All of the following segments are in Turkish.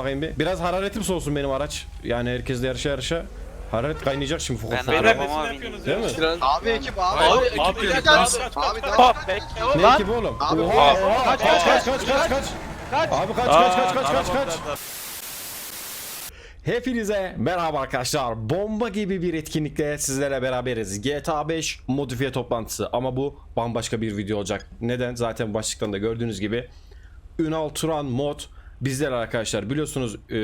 Bakayım bir. Biraz hararetim soğusun benim araç. Yani herkesle yarışa yarışa. Hararet kaynayacak şimdi Ben fokur. arabama Beyler, yapıyorsunuz Değil ya? mi? Abi ekip abi. Abi, Abi, ekip abi, abi, kaç. Ne ekibi oğlum? Abi, oha, kaç kaç kaç kaç kaç kaç. Abi kaç kaç kaç kaç kaç kaç. Hepinize merhaba arkadaşlar. Bomba gibi bir etkinlikle sizlerle beraberiz. GTA 5 modifiye toplantısı ama bu bambaşka bir video olacak. Neden? Zaten başlıktan da gördüğünüz gibi Ünal Turan mod bizler arkadaşlar. Biliyorsunuz e,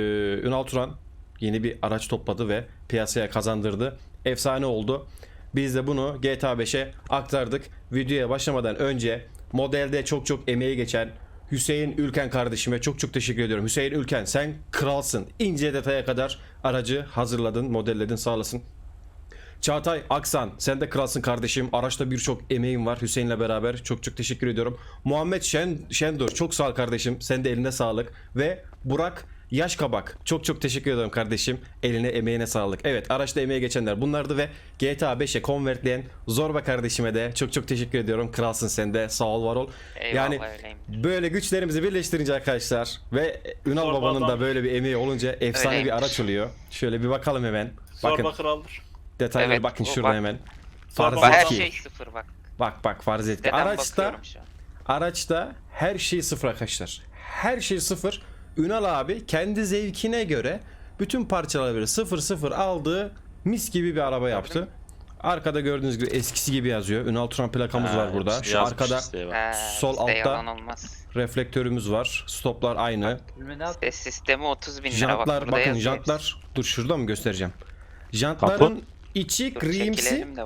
Ünal Turan yeni bir araç topladı ve piyasaya kazandırdı. Efsane oldu. Biz de bunu GTA 5'e aktardık. Videoya başlamadan önce modelde çok çok emeği geçen Hüseyin Ülken kardeşime çok çok teşekkür ediyorum. Hüseyin Ülken sen kralsın. İnce detaya kadar aracı hazırladın, modelledin sağ olasın. Çağatay Aksan sen de kralsın kardeşim. Araçta birçok emeğin var Hüseyin'le beraber. Çok çok teşekkür ediyorum. Muhammed Şen, Şendur çok sağ ol kardeşim. Sen de eline sağlık. Ve Burak Yaş Kabak çok çok teşekkür ediyorum kardeşim. Eline emeğine sağlık. Evet araçta emeğe geçenler bunlardı ve GTA 5'e konvertleyen Zorba kardeşime de çok çok teşekkür ediyorum. Kralsın sen de sağ ol var ol. Eyvallah yani öyleyim. böyle güçlerimizi birleştirince arkadaşlar ve Ünal Zorba babanın da adam. böyle bir emeği olunca efsane bir Öyleymiş. araç oluyor. Şöyle bir bakalım hemen. Bakın Zorba kraldır. Detaylara Evet, bakın o şurada bak- hemen. Farz Bak her et ki- şey sıfır bak. Bak bak farz et ki Neden araçta bakıyorum şu an. araçta her şey sıfır arkadaşlar. Her şey sıfır. Ünal abi kendi zevkine göre bütün parçaları böyle sıfır sıfır aldığı mis gibi bir araba yaptı. Arkada gördüğünüz gibi eskisi gibi yazıyor. Ünal Turan plakamız var burada. Şu arkada He, Sol bizde altta- yalan olmaz. reflektörümüz var. Stoplar aynı. Ses sistemi 30 bin lira bak Jantlar burada bakın yazıyor. jantlar. Dur şurada mı göstereceğim? Jantların içi Dur, grimsi. de.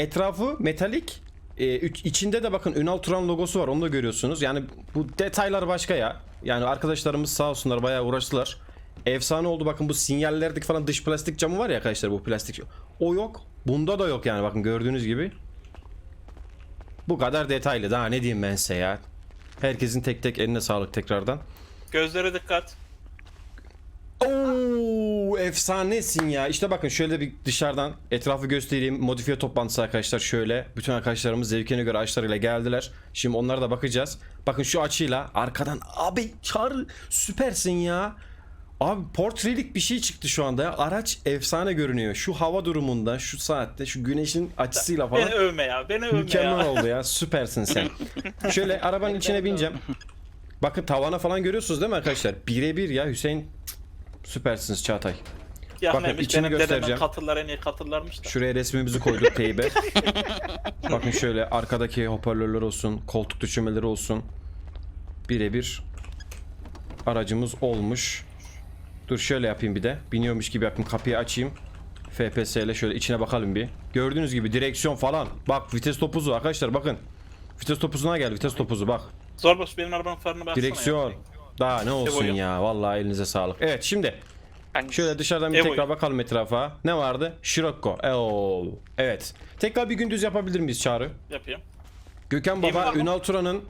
Etrafı metalik. Ee, üç- içinde de bakın Ünal Turan logosu var. Onu da görüyorsunuz. Yani bu detaylar başka ya. Yani arkadaşlarımız sağ olsunlar bayağı uğraştılar. Efsane oldu bakın bu sinyallerdeki falan dış plastik camı var ya arkadaşlar bu plastik. O yok. Bunda da yok yani bakın gördüğünüz gibi. Bu kadar detaylı. Daha ne diyeyim ben size ya. Herkesin tek tek eline sağlık tekrardan. Gözlere dikkat. Oo efsanesin ya. İşte bakın şöyle bir dışarıdan etrafı göstereyim. Modifiye toplantısı arkadaşlar şöyle. Bütün arkadaşlarımız zevkine göre açlarıyla geldiler. Şimdi onlara da bakacağız. Bakın şu açıyla arkadan abi çağrı süpersin ya. Abi portrelik bir şey çıktı şu anda ya. Araç efsane görünüyor. Şu hava durumunda, şu saatte, şu güneşin açısıyla falan. Beni övme ya. Beni övme Mükemmel ya. oldu ya. Süpersin sen. Şöyle arabanın içine bineceğim. Bakın tavana falan görüyorsunuz değil mi arkadaşlar? Birebir ya Hüseyin. Süpersiniz Çağatay. Ya Bakın neymiş, içini benim dedemin göstereceğim. katırlar en iyi katırlarmış da. Şuraya resmimizi koyduk teybe. Bakın şöyle arkadaki hoparlörler olsun, koltuk düşürmeleri olsun. Birebir aracımız olmuş. Dur şöyle yapayım bir de. Biniyormuş gibi yapayım. Kapıyı açayım. FPS ile şöyle içine bakalım bir. Gördüğünüz gibi direksiyon falan. Bak vites topuzu arkadaşlar bakın. Vites topuzuna gel vites topuzu bak. Zorbos benim arabanın farını baksana Direksiyon. Daha ne olsun ya. Vallahi elinize sağlık. Evet şimdi Hani Şöyle dışarıdan bir tekrar bakalım etrafa. Ne vardı? Scirocco. Oo. Evet. Tekrar bir gündüz yapabilir miyiz Çağrı? Yapayım. Gökhan Baba? Ünal Turan'ın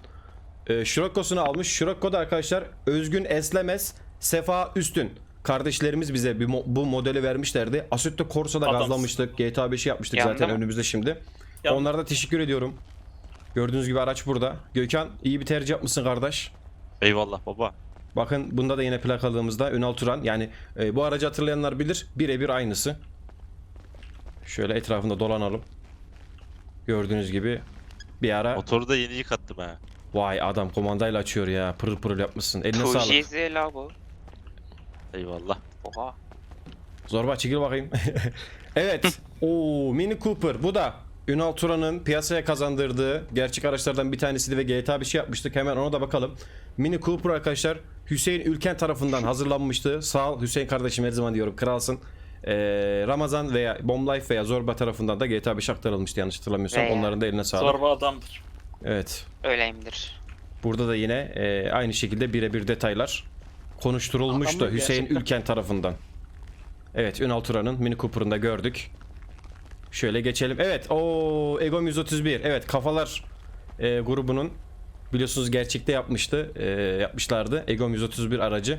e, Scirocco'sunu almış. Scirocco da arkadaşlar Özgün Eslemez, Sefa Üstün. Kardeşlerimiz bize bir mo- bu modeli vermişlerdi. Assetto Corsa'da Adamsın. gazlamıştık. GTA 5'i yapmıştık Yandı zaten mı? önümüzde şimdi. Yandı. Onlara da teşekkür ediyorum. Gördüğünüz gibi araç burada. Gökhan iyi bir tercih yapmışsın kardeş. Eyvallah baba. Bakın bunda da yine plakalığımızda Ünal Turan. Yani e, bu aracı hatırlayanlar bilir. Birebir aynısı. Şöyle etrafında dolanalım. Gördüğünüz gibi bir ara Motoru da yeni yıkattım ha. vay adam komandayla açıyor ya. Pırıl pırıl yapmışsın. Eline sağlık. Tujizi la bu. Eyvallah. Oha. Zorba çekil bakayım. evet. Oo Mini Cooper. Bu da Ünal Turan'ın piyasaya kazandırdığı gerçek araçlardan bir tanesiydi ve GTA bir şey yapmıştık. Hemen ona da bakalım. Mini Cooper arkadaşlar Hüseyin Ülken tarafından hazırlanmıştı. Sağ ol Hüseyin kardeşim her zaman diyorum kralsın. Ee, Ramazan veya Bomb Life veya Zorba tarafından da GTA 5 aktarılmıştı yanlış hatırlamıyorsam. Veya. Onların da eline sağlık. Zorba adamdır. Evet. Öyleyimdir. Burada da yine e, aynı şekilde birebir detaylar konuşturulmuştu Adamlar Hüseyin gerçekten- Ülken tarafından. Evet Ünal Turan'ın Mini Cooper'ını da gördük. Şöyle geçelim. Evet o Egom 131. Evet kafalar e, grubunun biliyorsunuz gerçekte yapmıştı. e, yapmışlardı. Egom 131 aracı.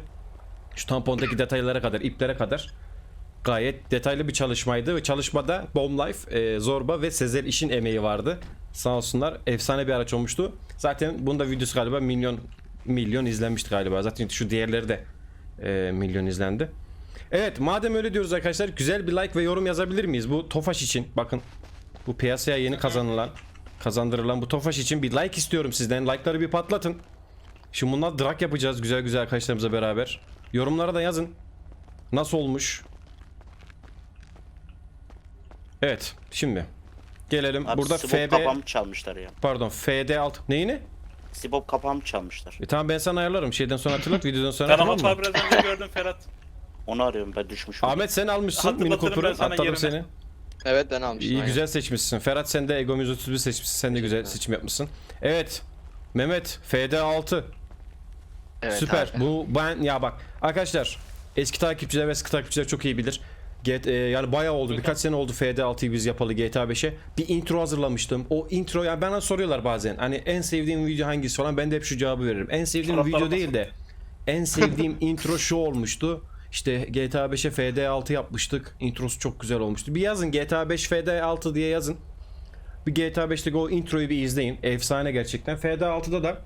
Şu tampondaki detaylara kadar, iplere kadar gayet detaylı bir çalışmaydı ve çalışmada Bomb Life, e, Zorba ve Sezer İş'in emeği vardı. Sağ olsunlar. Efsane bir araç olmuştu. Zaten bunda videosu galiba milyon milyon izlenmişti galiba. Zaten şu diğerleri de e, milyon izlendi. Evet madem öyle diyoruz arkadaşlar güzel bir like ve yorum yazabilir miyiz? Bu Tofaş için bakın bu piyasaya yeni kazanılan kazandırılan bu Tofaş için bir like istiyorum sizden. Like'ları bir patlatın. Şimdi bunlar drag yapacağız güzel güzel arkadaşlarımızla beraber. Yorumlara da yazın. Nasıl olmuş? Evet şimdi gelelim. Abi Burada Sibop FB kapağımı çalmışlar ya. pardon FD alt neyini? Sibop kapağımı çalmışlar. E tamam ben sana ayarlarım. Şeyden sonra hatırlat, videodan sonra Ben tamam ama mı? biraz önce gördüm Ferhat. Onu arıyorum ben düşmüşüm. Ahmet sen almışsın Hatırlatırım Mini Cooper'ı. ben sana Atladım yerine. seni. Evet ben almıştım. İyi aynen. güzel seçmişsin. Ferhat sen de Ego 131 seçmişsin. Sen de güzel seçim yapmışsın. Evet. Mehmet FD6. Evet Süper. abi. Bu ben ya bak arkadaşlar eski takipçiler ve eski takipçiler çok iyi bilir. Get, e, yani bayağı oldu. Birkaç sene oldu FD6'yı biz yapalı GTA 5'e. Bir intro hazırlamıştım. O intro yani bana soruyorlar bazen. Hani en sevdiğim video hangisi falan. Ben de hep şu cevabı veririm. En sevdiğim video değil de en sevdiğim intro şu olmuştu. İşte GTA 5'e FD6 yapmıştık. Introsu çok güzel olmuştu. Bir yazın GTA 5 FD6 diye yazın. Bir GTA 5'teki o introyu bir izleyin. Efsane gerçekten. FD6'da da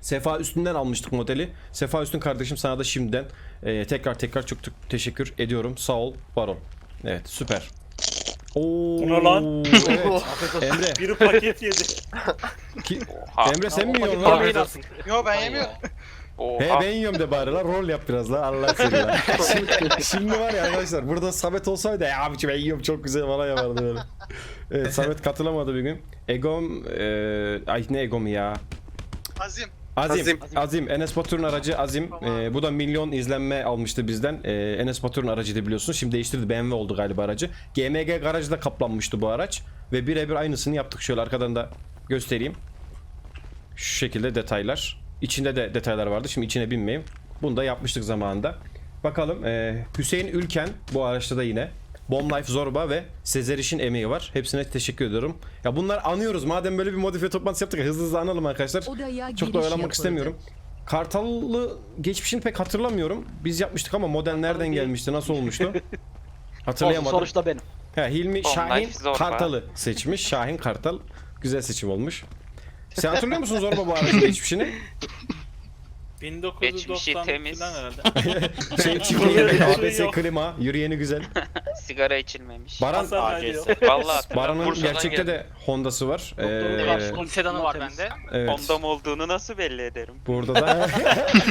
Sefa Üstün'den almıştık modeli. Sefa Üstün kardeşim sana da şimdiden e, tekrar tekrar çok çok teşekkür ediyorum. Sağ ol, var ol. Evet, süper. Oo, Bu ne lan? Evet. Emre, Biri paket yedi. ki. Emre sen mi yiyorsun lan? Yo ben yemiyorum. He Oha. ben yiyorum de bari lan rol yap biraz la Allah seni lan. şimdi, şimdi var ya arkadaşlar burada Samet olsaydı ya abiciğim ben yiyorum çok güzel bana yapardı böyle. Evet Samet katılamadı bir gün. Egom e, ay ne Egom ya? Azim. Azim, Azim, Azim. Enes Batur'un aracı Azim. Ee, bu da milyon izlenme almıştı bizden. Ee, Enes Batur'un aracıydı biliyorsunuz. Şimdi değiştirdi. BMW oldu galiba aracı. GMG garajda kaplanmıştı bu araç. Ve birebir aynısını yaptık. Şöyle arkadan da göstereyim. Şu şekilde detaylar. İçinde de detaylar vardı. Şimdi içine binmeyeyim. Bunu da yapmıştık zamanında. Bakalım. ee, Hüseyin Ülken bu araçta da yine. Bomb Life Zorba ve Sezer İş'in emeği var. Hepsine teşekkür ediyorum. Ya bunlar anıyoruz. Madem böyle bir modifiye toplantısı yaptık. Hızlı hızlı analım arkadaşlar. Odaya Çok da oyalanmak yapıldı. istemiyorum. Kartallı geçmişini pek hatırlamıyorum. Biz yapmıştık ama model nereden gelmişti, nasıl olmuştu? Hatırlayamadım. Sonuçta benim. Ha, Hilmi Bomb Şahin Zorba. Kartal'ı seçmiş. Şahin Kartal. Güzel seçim olmuş. Sen hatırlıyor musun Zorba bu aracın geçmişini? 1990 Geçmişi temiz. falan herhalde. Şey, Şey ABS klima, yürüyeni güzel. Sigara içilmemiş. Baran, Hasan Ali ACS. yok. Vallahi Baran'ın gerçekte de Honda'sı var. Ee, sedanı var bende. evet. Honda'm olduğunu nasıl belli ederim? Burada da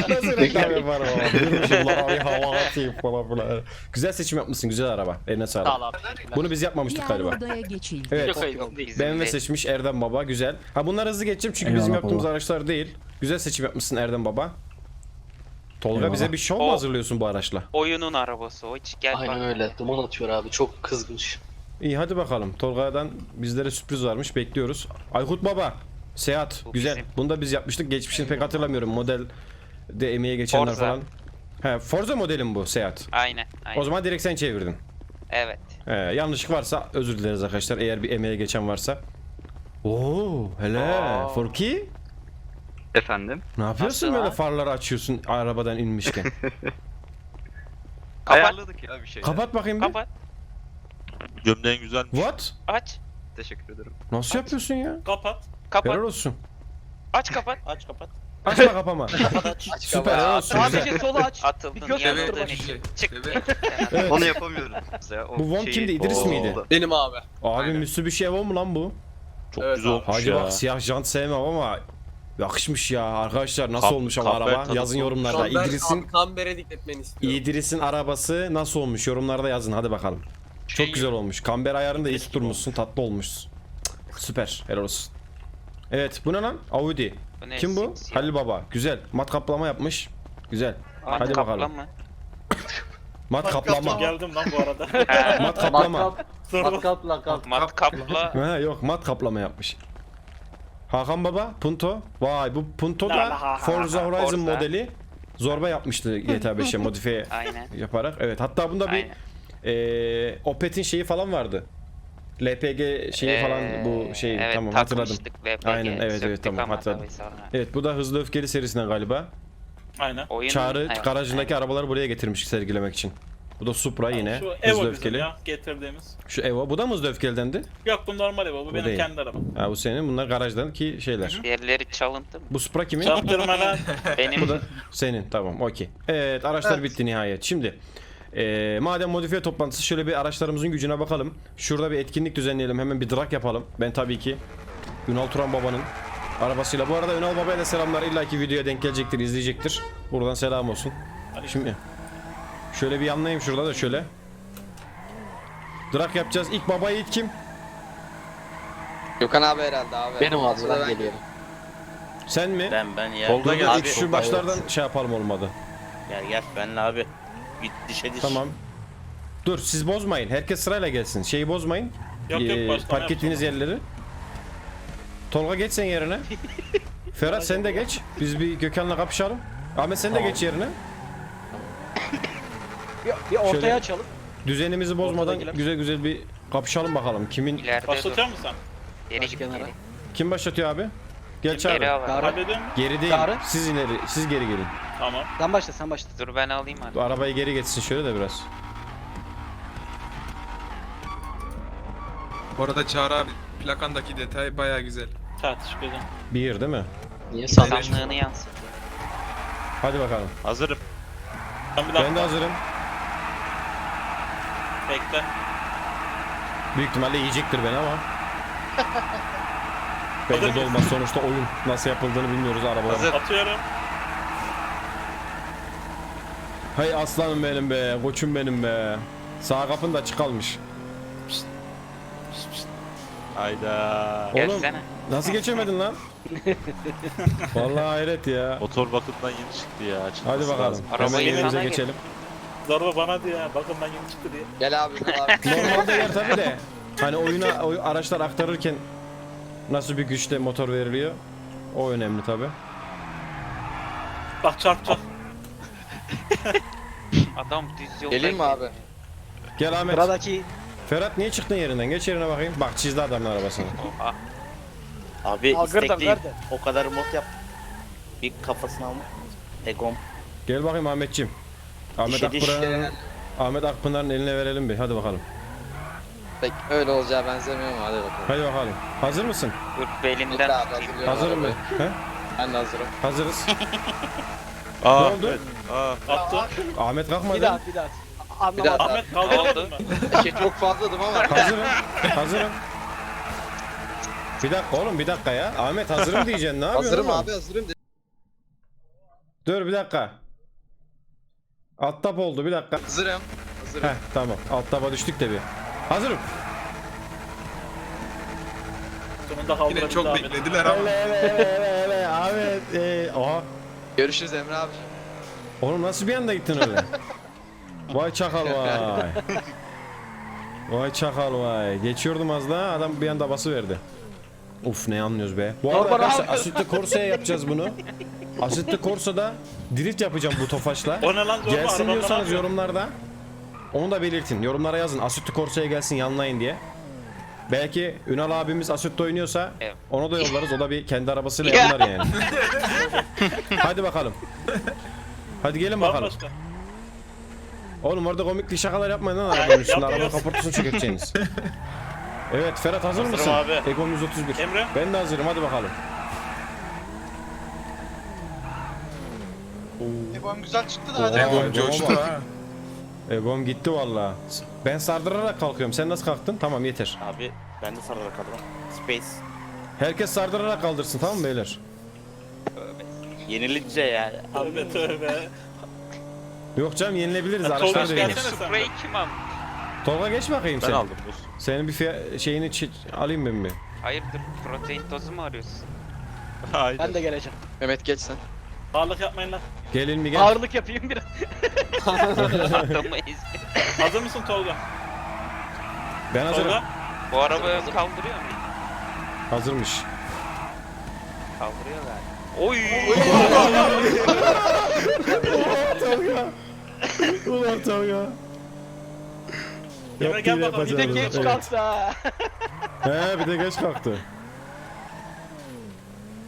nasıl reklam yaparım ama. Durmuşum hava atayım falan filan. Güzel seçim yapmışsın güzel araba. Eline sağlık. Sağ ol abi. Bunu biz yapmamıştık Diğer galiba. odaya geçildi. Evet. Hayır değil. Bizim BMW de- seçmiş Erdem Baba güzel. Ha bunlar hızlı geçeceğim çünkü bizim yaptığımız araçlar değil. Güzel seçim yapmışsın Erdem Baba. Tolga bize bir şov mu O- hazırlıyorsun bu araçla? Oyunun arabası o hiç gel Aynen bak. öyle. Duman atıyor abi. Çok kızgın. İyi hadi bakalım. Tolga'dan bizlere sürpriz varmış bekliyoruz. Aykut Baba. Seyahat. Bu güzel. bizim. Bunu da biz yapmıştık. Geçmişini pek hatırlamıyorum. Model de emeğe geçenler Forza. falan. He, Forza modelim bu Seyahat. Aynen aynen. O zaman direkt sen çevirdin. Evet. He, yanlışlık varsa özür dileriz arkadaşlar. Eğer bir emeğe geçen varsa. Oo, hele. Aa. Furki. Efendim? Ne yapıyorsun Nasıl böyle lan? farları açıyorsun arabadan inmişken? Ayarladık ya bir şey. Kapat bakayım bir. Kapat. Gömleğin güzelmiş. What? Aç. Teşekkür ederim. Nasıl yapıyorsun ya? Kapat. Kapat. Helal olsun. Aç kapat. Aç kapat. Açma kapama. Kapat aç. Süper helal olsun. Güzel. Sadece solu aç. Atıldın. Bir göz için. şey. Çık. Evet. Onu yapamıyorum. Ya, o Bu Von şeyi- kimdi? İdris Oo. miydi? Benim abi. Abi Aynen. Mitsubishi Evo mu lan bu? Çok Evet güzel abi. olmuş Hacı ya. bak siyah jant sevmem ama yakışmış ya arkadaşlar nasıl Kap- olmuş ama kamber araba tanıtım. yazın yorumlarda İdris'in Kamber'e dikletmeni istiyorum. İdris'in arabası nasıl olmuş yorumlarda yazın hadi bakalım. Şey Çok güzel olmuş. Kamber ayarını da iyi tutturmuşsun tatlı olmuşsun. Cık, Süper helal olsun. Evet bu ne lan? Audi. Bu ne? Kim bu? Simsiyah. Halil Baba. Güzel. Mat kaplama yapmış. Güzel. Mat Hadi kaplan bakalım. mı? Mat kaplama. Geldim lan bu arada. Mat kaplama. Matkap, Dur. matkap, lakap. Mat kapla. Ha yok mat kaplama yapmış. Hakan Baba, Punto. Vay bu Punto La la da ha ha Forza ha. Horizon Forza. modeli. Zorba yapmıştı GTA 5'e modifiye Aynen. yaparak. Evet hatta bunda bir Aynen. eee Opet'in şeyi falan vardı. LPG şeyi falan bu Ee, şey evet, tamam hatırladım. takmıştık LPG, Aynen, evet, evet, söktük tamam, ama hatırladım. tabii sonra. Evet bu da Hızlı Öfkeli serisinden galiba. Aynen. Oyun, Çağrı evet, garajındaki evet. arabaları buraya getirmiş sergilemek için. Bu da Supra yine. Şu Hızlı Evo bizim öfkeli. ya getirdiğimiz. Şu Evo. Bu da mı hızlı öfkelidendi? Yok bu normal Evo. Bu, Bu benim değil. kendi arabam. Ha bu senin. Bunlar garajdan ki şeyler. Diğerleri çalıntı mı? Bu Supra kimin? Çarptırma lan. Benim Bu da senin. Tamam. Okey. Evet araçlar bitti nihayet. Şimdi eee, madem modifiye toplantısı şöyle bir araçlarımızın gücüne bakalım. Şurada bir etkinlik düzenleyelim. Hemen bir drag yapalım. Ben tabii ki Ünal Turan Baba'nın arabasıyla. Bu arada Ünal Baba'ya da selamlar. İlla ki videoya denk gelecektir, izleyecektir. Buradan selam olsun. Şimdi şöyle bir yanlayayım şurada da şöyle. Drag yapacağız. İlk baba yiğit kim? Gökhan abi herhalde abi. Benim abi ben geliyorum. Sen mi? Ben ben ya. Tolga Dur, gel. ilk şu başlardan şey yapalım olmadı. Gel gel benle abi. Git dişe diş. Tamam. Dur siz bozmayın. Herkes sırayla gelsin. Şeyi bozmayın. Yok Ee, yok başlama park ettiğiniz yerleri. Tolga geç sen yerine. Ferhat sen de geç. Biz bir Gökhan'la kapışalım. Ahmet sen de geç yerine. Bir ortaya Şöyle- açalım. Düzenimizi bozmadan Ortadakiler. güzel güzel bir kapışalım bakalım. Kimin ileride. Başlatıyor musun sen? Geri git kenara. geri. kim başlatıyor abi? Gel Geri çağır. al abi. Geri değil. Çağrı. Siz ileri, siz geri gelin. Tamam. Sen başla sen başla. Dur ben alayım. Bu arabayı geri geçsin şöyle de biraz. Bu arada Çağrı abi plakandaki detay baya güzel. Tartışmadım. Bir değil mi? Niye sandviç? Sanlığını yansıt. Hadi bakalım. Hazırım. Ben bir Ben de dakika hazırım. Bekle. Büyük ihtimalle yiyecektir beni ama. Belli de olmaz sonuçta oyun nasıl yapıldığını bilmiyoruz arabaların. Hazır. Atıyorum. Hay aslanım benim be, koçum benim be. Sağ kapın da açık kalmış. Hayda. Oğlum Gelsene. nasıl geçemedin lan? Vallahi hayret ya. Motor bakımdan yeni çıktı ya. Çıkması Hadi bakalım. lazım. Arabayı Hemen yerimize sana geçelim. Zorba bana diyor. Bakın ben yeni çıktı diye. Gel abi Ünal abi. Normalde yer tabi de. Hani oyuna oy- araçlar aktarırken nasıl bir güçte motor veriliyor? O önemli tabi. Bak çarpacak. Adam düz yolda. Geleyim mi abi? Gel Ahmet. Sıradaki Ferhat niye çıktın yerinden? Geç yerine bakayım. Bak çizdi adamın arabasını. Oha. Abi Al, gırdan, istekliyim. gırdan. O kadar mod yap. Bir kafasını alma. Egom. Gel bakayım Ahmetciğim. Ahmet. Akpınar'ın Ahmet Akpınar'ın eline verelim bir. Hadi bakalım. Pek öyle olacağı benzemiyor mu? Hadi bakalım. Hadi bakalım. Hazır mısın? Dur Dur belinden abi tutayım. hazırlıyorum. Hazır mı? arabayı. He? Ben de hazırım. Hazırız. Aa, Ne oldu? evet. Aa, Attı. Ahmet kalkmadı. bir daha bir daha. Bir daha. Anlamadım. Ahmet oldu? mı? Şey çok fazladım ama. Hazırım. Hazırım. Bir dakika oğlum bir dakika ya. Ahmet hazırım diyeceksin. Ne yapıyorsun hazırım oğlum? abi hazırım. Dur bir dakika. Alt tap oldu bir dakika. Hazırım. Hazırım. Heh tamam. Alt taba düştük de bir. Hazırım. Sonunda Yine kaldırabildi çok Ahmet. beklediler ama. Ele ele ele ele ele. Ahmet. Ee, aha. Görüşürüz Emre abi. Oğlum nasıl bir anda gittin öyle? vay çakal vay. Vay çakal vay. Geçiyordum az daha adam bir anda bası verdi. Uf ne anlıyoruz be. Bu arada arkadaşlar. Assetto Corsa'ya yapacağız bunu. Assetto Corsa'da drift yapacağım bu tofaşla. O ne lan zorba? Gelsin diyorsanız atıyor. yorumlarda onu da belirtin. Yorumlara yazın Assetto Corsa'ya gelsin yanlayın diye. Belki Ünal abimiz Assetto oynuyorsa Evet. onu da yollarız. O da bir kendi arabasıyla Ya. yapar yani. Hadi bakalım. Hadi gelin bakalım. Oğlum orada komikli şakalar yapmayın lan arabanın üstünde. Araba Yapıyoruz. kaportasını çökerteceğiniz. evet Ferhat hazır Hazırım mısın? abi. Egon 131. Emre? Ben de hazırım hadi bakalım. Ebom güzel çıktı da hadi. Egom coştu. Egon gitti valla. Ben sardırarak kalkıyorum. Sen nasıl kalktın? Tamam yeter. Abi ben de sararak kaldım. Space. Herkes sardırarak kaldırsın tamam mı beyler? Yenilince ya. Tövbe tövbe. Yok canım yenilebiliriz. Araçlar da gelsene yeni. sen de. Spray'i kim aldı? Tolga geç bakayım ben sen. aldım dur. Senin bir fiya- şeyini çi- alayım ben bir. Hayırdır protein tozu mu arıyorsun? Hayda. Ben de geleceğim. Mehmet geç sen. Ağırlık yapmayın lan. Gelin mi gel. Ağırlık yapayım biraz. Adamı. Hazır mısın Tolga? Ben hazırım. Tolga? Bu araba ön kaldırıyor mu? Hazırmış. Kaldırıyor galiba. Oy! Tolga. Ulan Tolga. Emre gel bakalım. Bir de geç kalktı ha. He bir de geç kalktı.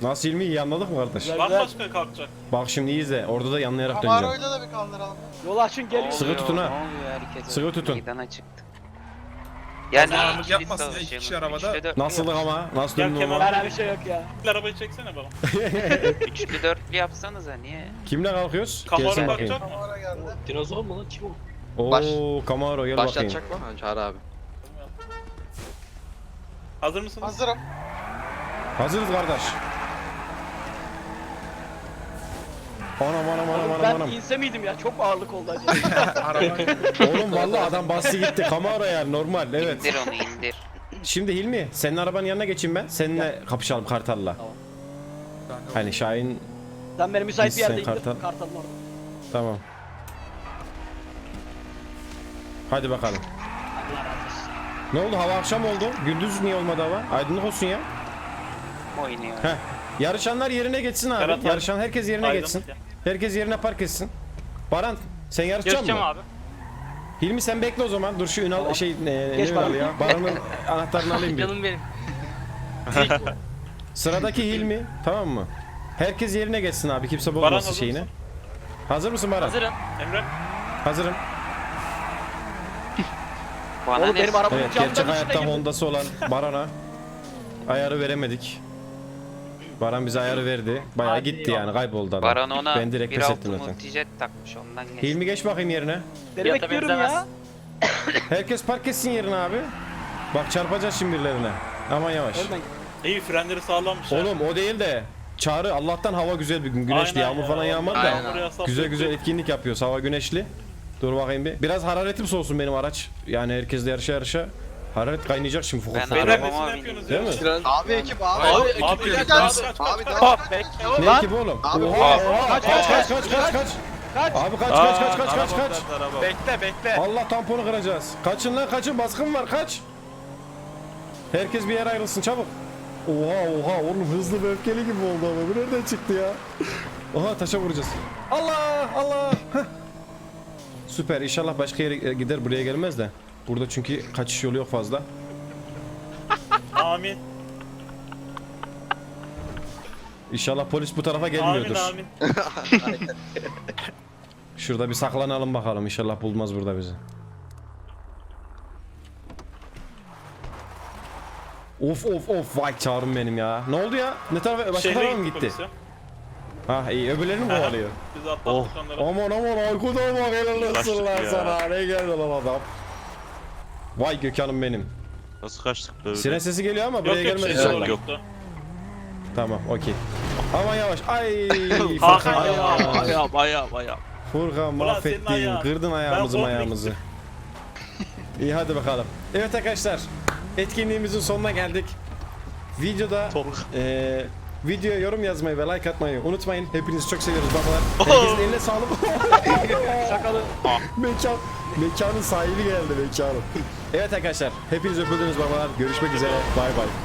Nasıl ilmi iyi anladık mı kardeş? Güzel. Bambaşka kalkacak. Bak şimdi iyi izle. Orada da yanlayarak döneceğim. Camaro'yla da bir kaldıralım. Yolu açın geliyor. Sıkı Oluyor, tutun ha. Ne oluyor herkes? Sıkı tutun. Meydana çıktı. Yani Kazanımlık ikili yapmasın ya, iki savaşalım. kişi arabada. Üçlü dörtlü ama? Nasıl Gel Kemal. ama? Bana bir şey yok ya. Arabayı çeksene bana. Üçlü dörtlü yapsanıza niye? Kimle kalkıyoruz? Kamera Gelsin bakayım. kalkacak mı? Camaro geldi. Dinozor mu lan? Kim o? Oo Baş- Camaro gel bakayım. Başlatacak mı? Çağrı abi. Hazır mısınız? Hazırım. Hazırız kardeş. Anam anam anam anam Ben anam. inse miydim ya? Çok ağırlık oldu acaba. Oğlum vallahi adam bastı gitti. Camaro yani normal evet. İndir onu indir. Şimdi Hilmi senin arabanın yanına geçeyim ben. Seninle kapışalım Kartal'la. Hani Şahin Sen beni müsait bir Biz sen yerde indir. Kartal. Kartalın orada. tamam. Hadi bakalım. Allah razı olsun. Ne oldu hava akşam oldu. Gündüz niye olmadı hava? Aydınlık olsun ya. Oynuyor. Heh. Yarışanlar yerine geçsin abi. Yarışan herkes yerine Aydınlık geçsin. ya. Herkes yerine park etsin. Baran sen yarışacak mısın? abi. Hilmi sen bekle o zaman. Dur şu Ünal Tamam. şey ne, Geç ne Baran. Ünal ya? Baran'ın anahtarını alayım bir. Canım benim. Sıradaki Hilmi tamam mı? Herkes yerine geçsin abi. Kimse Baran bozmasın hazır şeyini. mısın? Hazır mısın Baran? Hazırım. Emre. Hazırım. Bana Oğlum ne? benim arabanın Evet camdan gerçek içine hayatta girdi. Honda'sı olan Baran'a ayarı veremedik. Baran bize ayarı verdi. Bayağı Hadi gitti ya. yani kayboldu adam. Baran ona Ben direkt bir pes ettim zaten. multijet takmış ondan geçti. Hilmi geç bakayım yerine. Seni bekliyorum ya. Herkes park etsin yerine abi. Bak çarpacağız şimdi birilerine. Aman yavaş. İyi frenleri sağlammış. ha. Oğlum o değil de Çağrı Allah'tan hava güzel bir gün. Güneşli Aynen yağmur ya, falan yağmadı da. Aynen. Güzel güzel etkinlik yapıyoruz. Hava güneşli. Dur bakayım bir. Biraz hararetim soğusun benim araç. Yani herkesle yarışa yarışa. Hararet kaynayacak şimdi Ben fukuf. Beyler Arabama nesini bineyim. yapıyorsunuz Değil ya? mi? Abi ekip abi. Abi, Abi, ekip Abi gel Kaç, kaç kaç abi kaç. daha- kaç. Ne ki bu oğlum? Abi, Oha, kaç kaç kaç kaç kaç kaç. Abi kaç kaç kaç kaç kaç kaç. Bekle bekle. Allah tamponu kıracağız. Kaçın lan kaçın baskın var kaç. Herkes bir yere ayrılsın çabuk. Oha oha oğlum hızlı ve öfkeli gibi oldu ama bu nereden çıktı ya? Oha taşa vuracağız. Allah Allah. Heh. Süper inşallah başka yere gider buraya gelmez de. Burada çünkü kaçış yolu yok fazla. Amin. İnşallah polis bu tarafa Amin gelmiyordur. amin. Şurada bir saklanalım bakalım inşallah bulmaz burada bizi. Of of of vay çağrım benim ya. Ne oldu ya? Ne tarafa başka Şehre tarafa mı gitti. Ha iyi öbürlerini mi kovalıyor? Biz atlattık Oh onları. aman aman Aykut ama helal olsun lan ya. sana. Ne geldi lan adam. Vay Gökhan'ım benim. Nasıl kaçtık böyle? Siren sesi geliyor ama buraya gelmedi şey inşallah. doğru Yok. Tamam okey. Aman yavaş. Ay Hakan Furkan ya. ya. Ayağım ayağım ayağım. Furkan Ulan senin mahvettin. ayağın. Kırdın ayağımızı Ben ayağımızı. İyi hadi bakalım. Evet arkadaşlar. Etkinliğimizin sonuna geldik. Videoda eee video yorum yazmayı ve like atmayı unutmayın. Hepinizi çok seviyoruz babalar. Herkesin eline sağlık. Şakalı. Mekan, mekanın sahibi geldi mekanın. Evet arkadaşlar. Hepiniz öpüldünüz babalar. Görüşmek üzere. Bay bay.